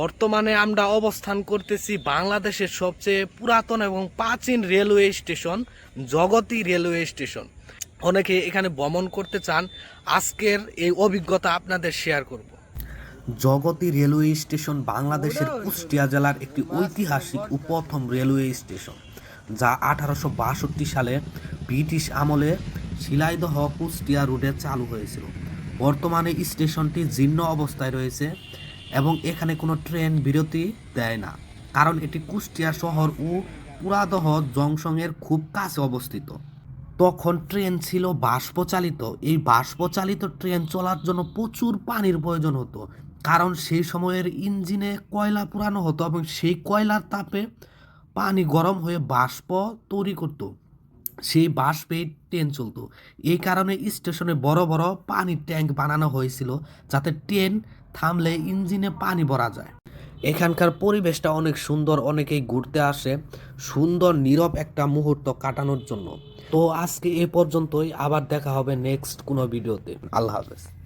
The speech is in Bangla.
বর্তমানে আমরা অবস্থান করতেছি বাংলাদেশের সবচেয়ে পুরাতন এবং প্রাচীন railway station, Jagati railway station. অনেকে এখানে ভ্রমণ করতে চান। আজকের এই অভিজ্ঞতা আপনাদের শেয়ার করব। জগতী রেলওয়ে স্টেশন বাংলাদেশের কুষ্টিয়া জেলার একটি ঐতিহাসিক ও প্রথম রেলওয়ে স্টেশন, যা আঠারোশো বাষট্টি সালে ব্রিটিশ আমলে শিলাইদহ কুষ্টিয়া রোডে চালু হয়েছিল। বর্তমানে স্টেশনটি জীর্ণ অবস্থায় রয়েছে। এবং এখানে কোনো ট্রেন বিরতি দেয় না, কারণ এটি কুষ্টিয়া শহর ও পুরাদহ জংশনের খুব কাছে অবস্থিত। তখন ট্রেন ছিল বাষ্পচালিত। এই বাষ্পচালিত ট্রেন চলার জন্য প্রচুর পানির প্রয়োজন হতো, কারণ সেই সময়ের ইঞ্জিনে কয়লা পুরানো হতো এবং সেই কয়লার তাপে পানি গরম হয়ে বাষ্প তৈরি করতো। সেই বাষ্পেই ট্রেন চলতো। এই কারণে স্টেশনে বড় বড় পানির ট্যাঙ্ক বানানো হয়েছিল যাতে ট্রেন থামলে ইঞ্জিনে পানি ভরা যায়। এখানকার পরিবেশটা অনেক সুন্দর, অনেকেই ঘুরতে আসে। সুন্দর, নীরব একটা মুহূর্ত কাটানোর জন্য। তো আজকে এ পর্যন্তই, আবার দেখা হবে নেক্সট কোনো ভিডিওতে। আল্লাহ হাফেজ।